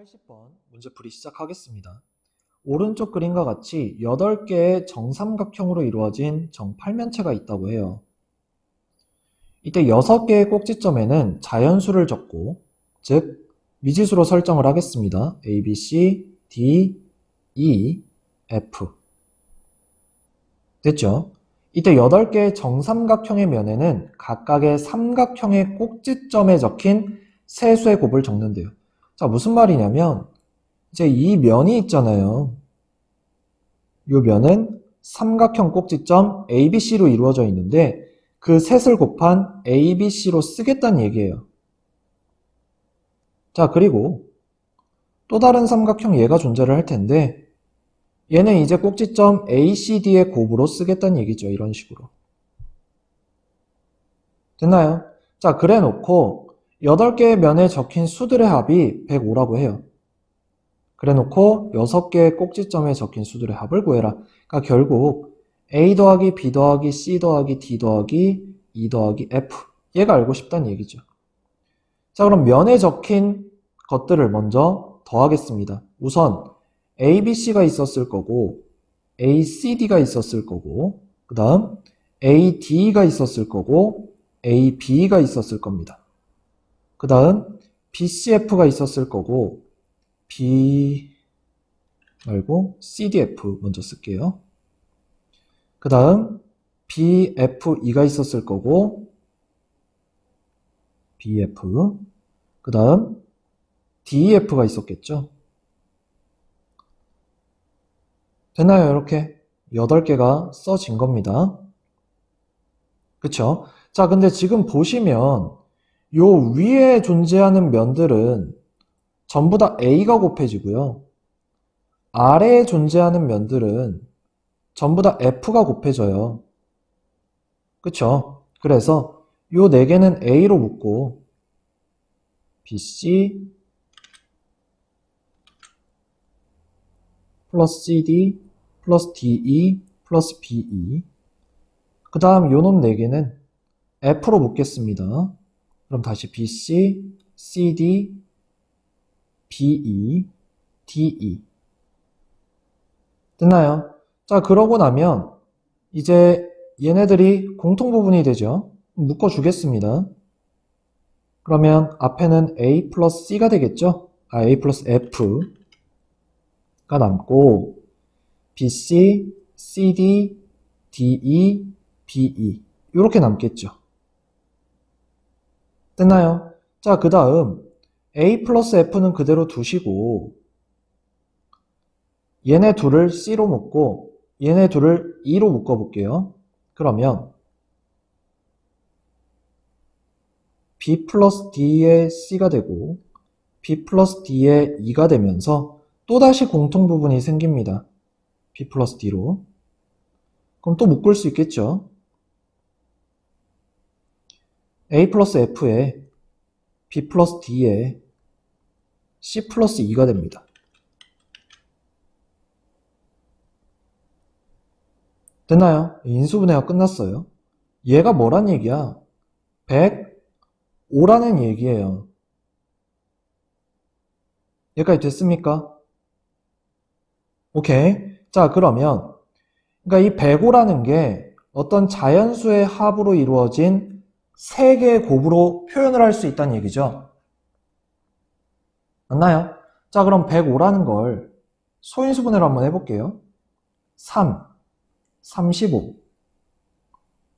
80번 문제풀이 시작하겠습니다. 오른쪽 그림과 같이 8개의 정삼각형으로 이루어진 정팔면체가 있다고 해요. 이때 6개의 꼭지점에는 자연수를 적고, 즉, 미지수로 설정을 하겠습니다. A, B, C, D, E, F. 됐죠? 이때 8개의 정삼각형의 면에는 각각의 삼각형의 꼭지점에 적힌 세수의 곱을 적는데요. 자, 무슨 말이냐면, 이제 이 면이 있잖아요. 이 면은 삼각형 꼭지점 ABC로 이루어져 있는데, 그 셋을 곱한 ABC로 쓰겠다는 얘기예요. 자, 그리고 또 다른 삼각형 얘가 존재를 할 텐데, 얘는 이제 꼭지점 ACD의 곱으로 쓰겠다는 얘기죠. 이런 식으로. 됐나요? 자, 그래 놓고 8개의 면에 적힌 수들의 합이 105라고 해요. 그래 놓고 6개의 꼭지점에 적힌 수들의 합을 구해라. 그러니까 결국 A 더하기 B 더하기 C 더하기 D 더하기 E 더하기 F. 얘가 알고 싶다는 얘기죠. 자, 그럼 면에 적힌 것들을 먼저 더하겠습니다. 우선 ABC가 있었을 거고, ACD가 있었을 거고, 그 다음 AD가 있었을 거고, AB가 있었을 겁니다. 그 다음 BCF가 있었을 거고, B 말고 CDF 먼저 쓸게요. 그 다음 BFE가 있었을 거고, BF, 그 다음 DEF가 있었겠죠. 됐나요? 이렇게 8개가 써진 겁니다. 그쵸? 자, 근데 지금 보시면 요 위에 존재하는 면들은 전부 다 A가 곱해지고요. 아래에 존재하는 면들은 전부 다 F가 곱해져요. 그쵸? 그래서 요 4개는 A로 묶고 BC 플러스 CD 플러스 DE 플러스 BE 그 다음 요놈 4개는 F로 묶겠습니다. 그럼 다시 BC, CD, BE, DE 됐나요? 자 그러고 나면 이제 얘네들이 공통 부분이 되죠. 묶어주겠습니다. 그러면 앞에는 A 플러스 C가 되겠죠? 아, A 플러스 F가 남고 BC, CD, DE, BE 이렇게 남겠죠. 됐나요? 자, 그 다음 A 플러스 F는 그대로 두시고 얘네 둘을 C로 묶고 얘네 둘을 E로 묶어 볼게요. 그러면 B 플러스 D의 C가 되고 B 플러스 D의 E가 되면서 또다시 공통 부분이 생깁니다. B 플러스 D로. 그럼 또 묶을 수 있겠죠? A 플러스 F에 B 플러스 D에 C 플러스 E가 됩니다. 됐나요? 인수분해가 끝났어요. 얘가 뭐란 얘기야? 105라는 얘기예요. 여기까지 됐습니까? 오케이. 자, 그러면, 그러니까 이 105라는 게 어떤 자연수의 합으로 이루어진 세 개의 곱으로 표현을 할 수 있다는 얘기죠. 맞나요? 자, 그럼 105라는 걸 소인수분해로 한번 해볼게요. 3, 35,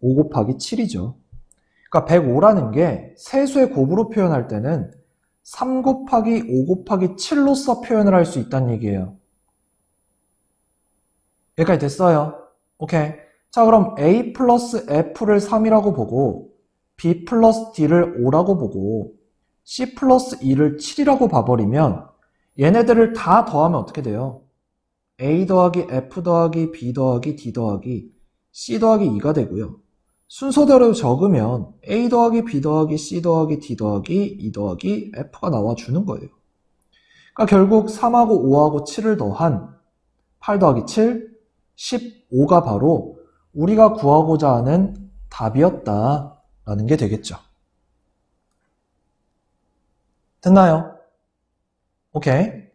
5 곱하기 7이죠. 그러니까 105라는 게 세수의 곱으로 표현할 때는 3 곱하기 5 곱하기 7로서 표현을 할 수 있다는 얘기예요. 여기까지 됐어요. 오케이. 자, 그럼 A 플러스 F를 3이라고 보고 B 플러스 D를 5라고 보고 C 플러스 E를 7이라고 봐버리면 얘네들을 다 더하면 어떻게 돼요? A 더하기 F 더하기 B 더하기 D 더하기 C 더하기 2가 되고요. 순서대로 적으면 A 더하기 B 더하기 C 더하기 D 더하기 E 더하기 F가 나와주는 거예요. 그러니까 결국 3하고 5하고 7을 더한 8 더하기 7, 15가 바로 우리가 구하고자 하는 답이었다 라는 게 되겠죠. 됐나요? 오케이.